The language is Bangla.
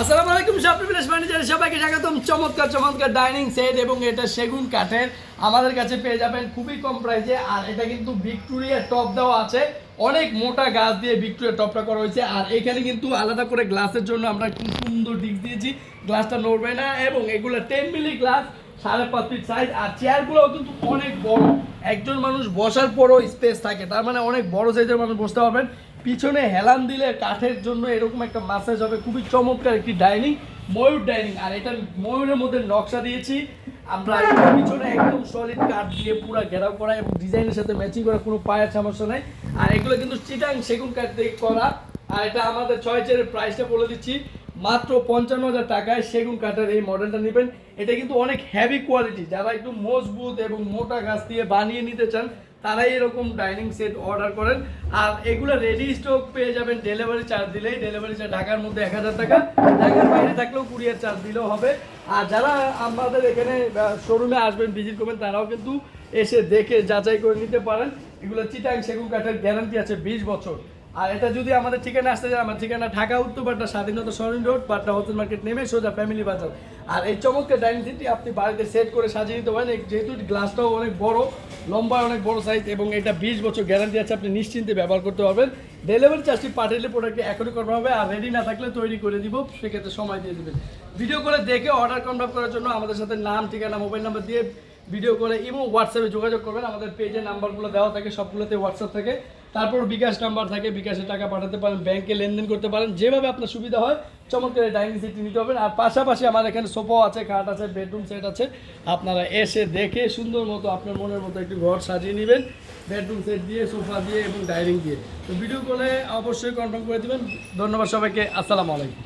আসসালামু আলাইকুম, শপিং প্লেস ম্যানেজার, সবাইকে স্বাগতম। চমৎকার চমৎকার ডাইনিং সেট এবং এটা সেগুন কাঠের। আমাদের কাছে পেয়ে যাবেন খুবই কম প্রাইসে আর এটা কিন্তু ভিক্টোরিয়া টপ দেওয়া আছে। অনেক মোটা গাছ দিয়ে ভিক্টোরিয়া টপটা করা হয়েছে। আর এখানে কিন্তু আলাদা করে গ্লাসের জন্য আমরা কি সুন্দর ডিক দিয়েছি। গ্লাসটা নড়বে না এবং এগুলো টেন মিলি গ্লাস সাড়ে পাঁচ ফিট সাইজ আর চেয়ারগুলোও কিন্তু অনেক বড়। একজন মানুষ বসার পরও স্পেস থাকে। তার মানে অনেক বড় সাইজের মানুষ বসতে পারবেন। পিছনে হেলান দিলে কাঠের জন্য এরকম একটা মাসাজ হবে। খুবই চমৎকার একটি ডাইনিং ময়ূর ডাইনিং আর এটা ময়ূরের মধ্যে নকশা দিয়েছি। আমরা পিছনে একদম সলিড কাঠ দিয়ে পুরো ঘেরাও করা এবং ডিজাইনের সাথে ম্যাচিং করা, কোনো পায়ের সমস্যা নাই। আর এগুলো কিন্তু চিটাং সেগুন কাঠ দিয়ে করা। আর এটা আমাদের ছয় চেয়ারের প্রাইসটা বলে দিচ্ছি। মাত্র পঞ্চান্ন হাজার টাকায় সেগুন কাঠের এই মডেলটা নেবেন। এটা কিন্তু অনেক হেভি কোয়ালিটি যারা একটু মজবুত এবং মোটা গাছ দিয়ে বানিয়ে নিতে চান তারাই এরকম ডাইনিং সেট অর্ডার করেন। আর এগুলো রেডি স্টক পেয়ে যাবেন ডেলিভারি চার্জ দিলেই। ডেলিভারি চার্জ ঢাকার মধ্যে এক হাজার টাকা। ঢাকার বাইরে থাকলেও কুরিয়ার চার্জ দিলেও হবে। আর যারা আমাদের এখানে শোরুমে আসবেন ভিজিট করবেন, তারাও কিন্তু এসে দেখে যাচাই করে নিতে পারেন। এগুলো চিটাং সেগুন কাঠের গ্যারান্টি আছে বিশ বছর। আর এটা যদি আমাদের ঠিকানা আসতে যায় আমার ঠিকানা Dhaka Uttar Badda Swadhinata Sharani road Badda hotel market নেমে সোজা ফ্যামিলি বাজার। আর এই চমৎকার ডাইনিং সেটটি আপনি বাড়িতে সেট করে সাজিয়ে নিতে পারেন। যেহেতু গ্লাসটাও অনেক বড়, লম্বা অনেক বড় সাইজ এবং এটা বিশ বছর গ্যারান্টি আছে, আপনি নিশ্চিন্তে ব্যবহার করতে পারবেন। ডেলিভারি চার্জটি পাঠালে প্রোডাক্টটি এখনই করা হবে, আর রেডি না থাকলে তৈরি করে দিব, সেক্ষেত্রে সময় দিয়ে দেবেন। ভিডিও করে দেখে অর্ডার কনফার্ম করার জন্য আমাদের সাথে নাম, ঠিকানা মোবাইল নাম্বার দিয়ে ভিডিও করে এবং হোয়াটসঅ্যাপে যোগাযোগ করবেন। আমাদের পেজের নাম্বারগুলো দেওয়া থাকে, সবগুলোতে হোয়াটসঅ্যাপ থাকে। তারপর বিকাশ নাম্বার থাকে বিকাশে টাকা পাঠাতে পারেন ব্যাংকে লেনদেন করতে পারেন, যেভাবে আপনার সুবিধা হয়, চমৎকার ডাইনিং সেটটি নিতে হবে আর পাশাপাশি আমার এখানে সোফাও আছে, খাট আছে বেডরুম সেট আছে। আপনারা এসে দেখে সুন্দর মতো আপনার মনের মতো একটি ঘর সাজিয়ে নেবেন বেডরুম সেট দিয়ে, সোফা দিয়ে এবং ডাইনিং দিয়ে। তো ভিডিও কলে অবশ্যই কনফার্ম করে দেবেন। ধন্যবাদ সবাইকে, আসসালামু আলাইকুম।